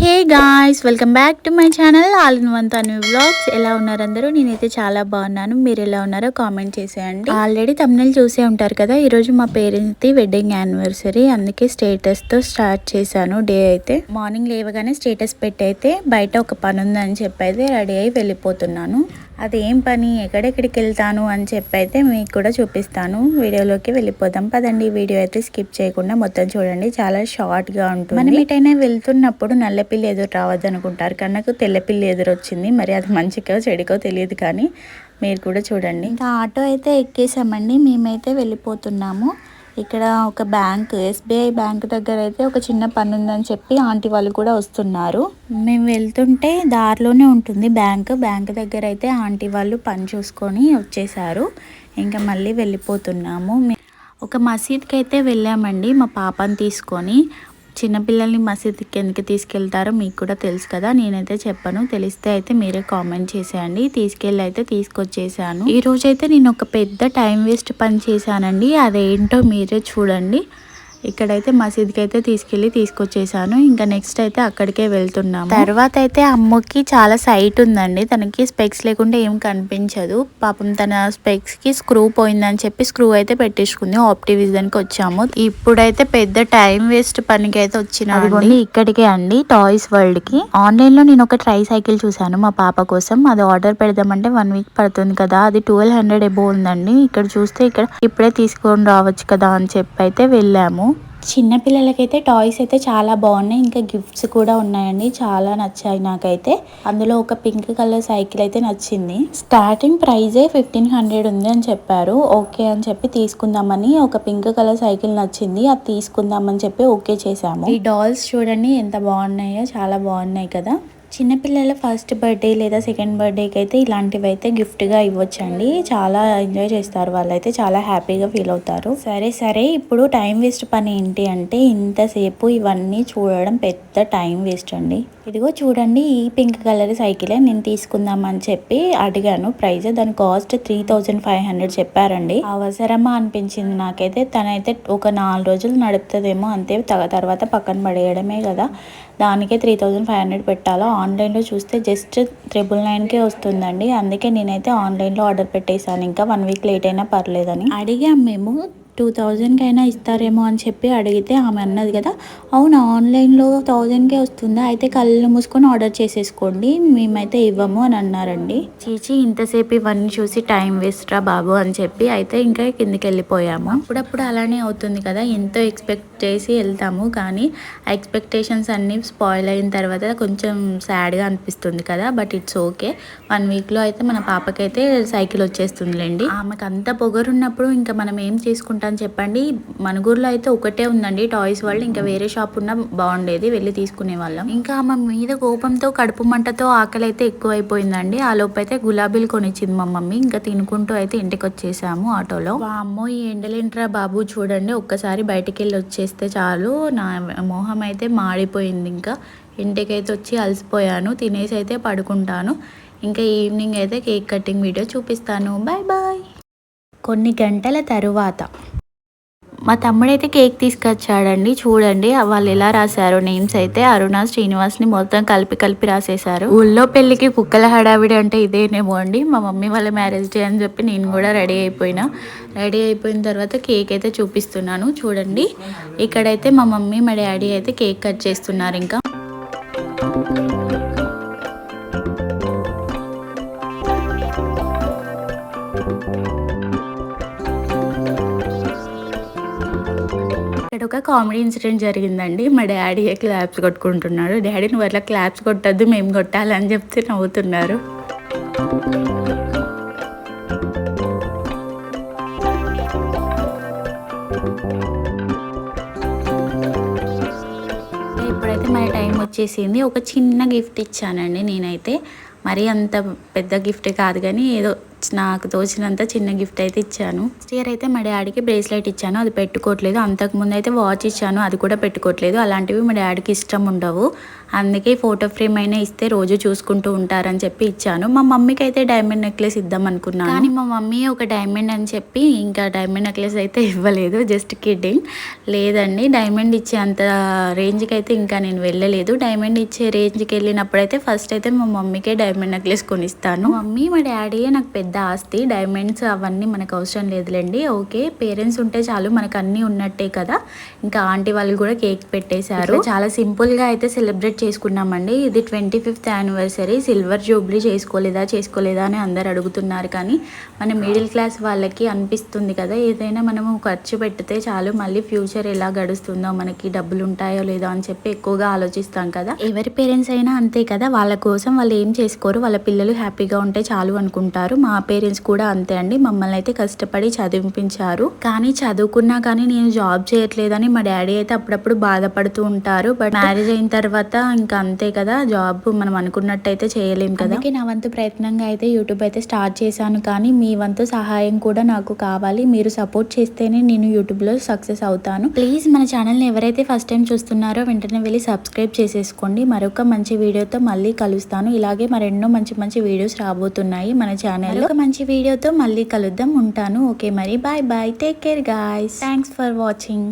Hey guys welcome back to my channel all in one Tanu vlogs. ఎలా ఉన్నారు అందరూ? నేనైతే చాలా బాగున్నాను. మీరు ఎలా ఉన్నారో కామెంట్ చేసేయండి. ఆల్రెడీ తమిళ చూసే ఉంటారు కదా ఈరోజు మా పేరెంట్స్ది వెడ్డింగ్ యానివర్సరీ అందుకే స్టేటస్తో స్టార్ట్ చేశాను డే అయితే. మార్నింగ్ లేవగానే స్టేటస్ పెట్టి అయితే బయట ఒక పని ఉందని చెప్పి అయితే రెడీ అయి వెళ్ళిపోతున్నాను. అది ఏం పని? ఎక్కడెక్కడికి వెళ్తాను అని చెప్పి అయితే మీకు కూడా చూపిస్తాను. వీడియోలోకి వెళ్ళిపోదాం. పదండి. వీడియో అయితే స్కిప్ చేయకుండా మొత్తం చూడండి. చాలా షార్ట్గా ఉంటుంది. మనం ఎటైనా వెళ్తున్నప్పుడు నల్లపిల్లి ఎదురు రావద్దు అనుకుంటారు కానీ నాకు తెల్లపిల్లి ఎదురు వచ్చింది మరి అది మంచికో చెడికో తెలియదు కానీ మీరు కూడా చూడండి. ఇంకా ఆటో అయితే ఎక్కేసామండి. మేమైతే వెళ్ళిపోతున్నాము. ఇక్కడ ఒక బ్యాంక్ ఎస్బీఐ బ్యాంక్ దగ్గర అయితే ఒక చిన్న పని ఉందని చెప్పి ఆంటీ వాళ్ళు కూడా వస్తున్నారు. మేము వెళ్తుంటే దారిలోనే ఉంటుంది బ్యాంక్. బ్యాంక్ దగ్గర అయితే ఆంటీ వాళ్ళు పని చూసుకొని వచ్చేసారు ఇంకా మళ్ళీ వెళ్ళిపోతున్నాము. ఒక మసీద్కి అయితే వెళ్ళామండి మా పాపని తీసుకొని. చిన్నపిల్లల్ని మసీద్కి ఎందుకు తీసుకెళ్తారో మీకు కూడా తెలుసు కదా నేనైతే చెప్పను. తెలిస్తే అయితే మీరే కామెంట్ చేసేయండి. తీసుకెళ్ళి అయితే తీసుకొచ్చేసాను. ఈరోజైతే అయితే నేను ఒక పెద్ద టైం వేస్ట్ పని చేశానండి. అదేంటో మీరే చూడండి. ఇక్కడైతే మసీద్కి అయితే తీసుకెళ్ళి తీసుకొచ్చేసాను. ఇంకా నెక్స్ట్ అయితే అక్కడికే వెళ్తున్నాము. తర్వాత అయితే అమ్మకి చాలా సైట్ ఉందండి. తనకి స్పెక్స్ లేకుండా ఏం కనిపించదు. పాపం తన స్పెక్స్కి స్క్రూ పోయిందని చెప్పి స్క్రూ అయితే పెట్టించుకుంది ఆప్టివిజన్కి వచ్చాము. ఇప్పుడైతే పెద్ద టైం వేస్ట్ పనికి అయితే వచ్చిన ఇక్కడికే అండి టాయ్స్ వరల్డ్కి. ఆన్లైన్లో నేను ఒక ట్రై సైకిల్ చూసాను మా పాప కోసం. అది ఆర్డర్ పెడదామంటే వన్ వీక్ పడుతుంది కదా. అది ట్వెల్వ్ హండ్రెడ్ ఎబో ఉందండి. ఇక్కడ చూస్తే ఇక్కడ ఇప్పుడే తీసుకొని రావచ్చు కదా అని చెప్పి అయితే వెళ్ళాము. చిన్నపిల్లలకైతే టాయ్స్ అయితే చాలా బాగున్నాయి. ఇంకా గిఫ్ట్స్ కూడా ఉన్నాయండి. చాలా నచ్చాయి నాకైతే. అందులో ఒక పింక్ కలర్ సైకిల్ అయితే నచ్చింది. స్టార్టింగ్ ప్రైజే ఫిఫ్టీన్ హండ్రెడ్ ఉంది అని చెప్పారు. ఓకే అని చెప్పి తీసుకుందామని ఒక పింక్ కలర్ సైకిల్ నచ్చింది. అది తీసుకుందామని చెప్పి ఓకే చేసాము ఈ డాల్స్ చూడండి ఎంత బాగున్నాయో. చాలా బాగున్నాయి కదా. చిన్నపిల్లల ఫస్ట్ బర్త్డే లేదా సెకండ్ బర్త్డేకి అయితే ఇలాంటివి అయితే గిఫ్ట్గా ఇవ్వచ్చండి. చాలా ఎంజాయ్ చేస్తారు వాళ్ళైతే చాలా హ్యాపీగా ఫీల్ అవుతారు. సరే సరే ఇప్పుడు టైం వేస్ట్ పని ఏంటి అంటే ఇంతసేపు ఇవన్నీ చూడడం పెద్ద టైం వేస్ట్ అండి. ఇదిగో చూడండి ఈ పింక్ కలర్ సైకిలే నేను తీసుకుందామని చెప్పి అడిగాను. ప్రైజ్ దాని cost three thousand five hundred చెప్పారండి. అవసరమా అనిపించింది నాకైతే. తనైతే ఒక నాలుగు రోజులు నడుపుతుందేమో అంతే తర్వాత పక్కన పడేయడమే కదా. దానికే త్రీ థౌజండ్ ఫైవ్ హండ్రెడ్ పెట్టాలా? ఆన్లైన్లో చూస్తే జస్ట్ ట్రిపుల్ నైన్కే వస్తుందండి. అందుకే నేనైతే ఆన్లైన్లో ఆర్డర్ పెట్టేశాను. ఇంకా వన్ వీక్ లేట్ అయినా పర్లేదని. అడిగాం మేము. టూ థౌజండ్కి అయినా ఇస్తారేమో అని చెప్పి అడిగితే ఆమె అన్నది కదా. అవును ఆన్లైన్లో థౌజండ్కే వస్తుందా? అయితే కళ్ళు మూసుకొని ఆర్డర్ చేసేసుకోండి మేమైతే ఇవ్వము అని అన్నారండి. చీచి ఇంతసేపు ఇవన్నీ చూసి టైం వేస్ట్ రా బాబు అని చెప్పి అయితే ఇంకా కిందికి వెళ్ళిపోయాము అప్పుడప్పుడు అలానే అవుతుంది కదా ఎంతో ఎక్స్పెక్ట్ చేసి వెళ్తాము. కానీ ఆ ఎక్స్పెక్టేషన్స్ అన్నీ స్పాయిల్ అయిన తర్వాత కొంచెం సాడ్గా అనిపిస్తుంది కదా. But it's okay. వన్ వీక్లో అయితే మన పాపకైతే సైకిల్ వచ్చేస్తుందిలేండి. ఆమెకు అంత పొగరున్నప్పుడు ఇంకా మనం ఏం చేసుకుంటాం? చెప్పండి. మనుగూరులో అయితే ఒకటే ఉందండి. టాయ్స్ వాళ్ళు ఇంకా వేరే షాప్ ఉన్నా బాగుండేది. వెళ్ళి తీసుకునే వాళ్ళం. ఇంకా ఆమె మీద కోపంతో కడుపు మంటతో ఆకలి అయితే ఎక్కువైపోయిందండి. ఆ లోపైతే అయితే గులాబీలు కొనిచ్చింది మా మమ్మీ. ఇంకా తినుకుంటూ అయితే ఇంటికి వచ్చేసాము ఆటోలో. అమ్మో ఈ ఎండలేంట్రా బాబు? చూడండి ఒక్కసారి బయటికి వెళ్ళి వచ్చేస్తే చాలు. నా మొహం అయితే మాడిపోయింది ఇంకా. ఇంటికైతే వచ్చి అలసిపోయాను. తినేసి అయితే పడుకుంటాను. ఇంకా ఈవినింగ్ అయితే కేక్ కటింగ్ వీడియో చూపిస్తాను. Bye bye. కొన్ని గంటల తరువాత మా తమ్ముడైతే కేక్ తీసుకొచ్చాడండి చూడండి. వాళ్ళు ఎలా రాశారు నేమ్స్ అయితే అరుణ శ్రీనివాస్ని మొత్తం కలిపి కలిపి రాసేశారు. ఊళ్ళో పెళ్ళికి కుక్కల హడావిడి అంటే ఇదేనేమో అండి. మా మమ్మీ వాళ్ళ మ్యారేజ్ డే అని చెప్పి నేను కూడా రెడీ అయిపోయినా. రెడీ అయిపోయిన తర్వాత కేక్ అయితే చూపిస్తున్నాను చూడండి. ఇక్కడైతే మా మమ్మీ మా డాడీ అయితే కేక్ కట్ చేస్తున్నారు ఇంకా. ఇక్కడ ఒక కామెడీ ఇన్సిడెంట్ జరిగిందండి. మా డాడీ క్లాప్స్ కొట్టుకుంటున్నాడు. డాడీ నువ్వు అట్లా క్లాప్స్ కొట్టద్దు మేము కొట్టాలని చెప్తే నవ్వుతున్నారు. ఇప్పుడైతే మన టైం వచ్చేసింది. ఒక చిన్న గిఫ్ట్ ఇచ్చానండి నేనైతే. మరీ అంత పెద్ద గిఫ్ట్ కాదు కానీ ఏదో నాకు తోచినంత చిన్న గిఫ్ట్ అయితే ఇచ్చాను. నెక్స్ట్ ఇయర్ అయితే మా డాడీకి బ్రేస్లెట్ ఇచ్చాను. అది పెట్టుకోవట్లేదు అంతకుముందు అయితే వాచ్ ఇచ్చాను. అది కూడా పెట్టుకోవట్లేదు అలాంటివి మా డాడీకి ఇష్టం ఉండవు. అందుకే ఫోటో ఫ్రేమ్ అయినా ఇస్తే రోజు చూసుకుంటూ ఉంటారని చెప్పి ఇచ్చాను. మా మమ్మీకి అయితే డైమండ్ నెక్లెస్ ఇద్దాం అనుకున్నాను. కానీ మా మమ్మీ ఒక డైమండ్ అని చెప్పి ఇంకా డైమండ్ నెక్లెస్ అయితే ఇవ్వలేదు. Just kidding. లేదండి డైమండ్ ఇచ్చే అంత రేంజ్కి అయితే ఇంకా నేను వెళ్ళలేదు. డైమండ్ ఇచ్చే రేంజ్కి వెళ్ళినప్పుడైతే ఫస్ట్ అయితే మా మమ్మీకే డైమండ్ నెక్లెస్ కొనిస్తాను. మమ్మీ మా డాడీయే నాకు పెద్ద ఆస్తి డైమండ్స్ అవన్నీ మనకు అవసరం లేదులేండి. ఓకే పేరెంట్స్ ఉంటే చాలు మనకు అన్నీ ఉన్నట్టే కదా. ఇంకా ఆంటీ వాళ్ళు కూడా కేక్ పెట్టేశారు. చాలా సింపుల్గా అయితే సెలబ్రేట్ చేసుకున్నామండి. ఇది twenty fifth anniversary. Silver jubilee చేసుకోలేదా చేసుకోలేదా అని అందరు అడుగుతున్నారు కానీ మన మిడిల్ క్లాస్ వాళ్ళకి అనిపిస్తుంది కదా. ఏదైనా మనము ఖర్చు పెడితే చాలు మళ్ళీ ఫ్యూచర్ ఎలా గడుస్తుందో మనకి డబ్బులు ఉంటాయో లేదో అని చెప్పి ఎక్కువగా ఆలోచిస్తాం కదా. ఎవరి పేరెంట్స్ అయినా అంతే కదా. వాళ్ళ కోసం వాళ్ళు ఏం చేసుకోరు. వాళ్ళ పిల్లలు హ్యాపీగా ఉంటే చాలు అనుకుంటారు. మా పేరెంట్స్ కూడా అంతే అండి. మమ్మల్ని అయితే కష్టపడి చదివించారు. కానీ చదువుకున్నా కానీ నేను జాబ్ చేయట్లేదని మా డాడీ అయితే అప్పుడప్పుడు బాధపడుతూ ఉంటారు. బట్ మ్యారేజ్ అయిన తర్వాత ఇంకా అంతే కదా జాబ్ మనం అనుకున్నట్టయితే చేయలేం కదా. నా వంతు ప్రయత్నంగా అయితే యూట్యూబ్ అయితే స్టార్ట్ చేశాను. కానీ మీ వంతు సహాయం కూడా నాకు కావాలి. మీరు సపోర్ట్ చేస్తేనే నేను యూట్యూబ్లో సక్సెస్ అవుతాను. ప్లీజ్ మన ఛానల్ని ఎవరైతే ఫస్ట్ టైం చూస్తున్నారో వెంటనే వెళ్ళి సబ్స్క్రైబ్ చేసేసుకోండి. మరొక మంచి వీడియోతో మళ్ళీ కలుస్తాను. ఇలాగే మరెన్నో మంచి మంచి వీడియోస్ రాబోతున్నాయి మన ఛానల్లో ఒక మంచి వీడియోతో మళ్ళీ కలుద్దాం. ఉంటాను. ఓకే మరి. Bye bye. Take care guys thanks for watching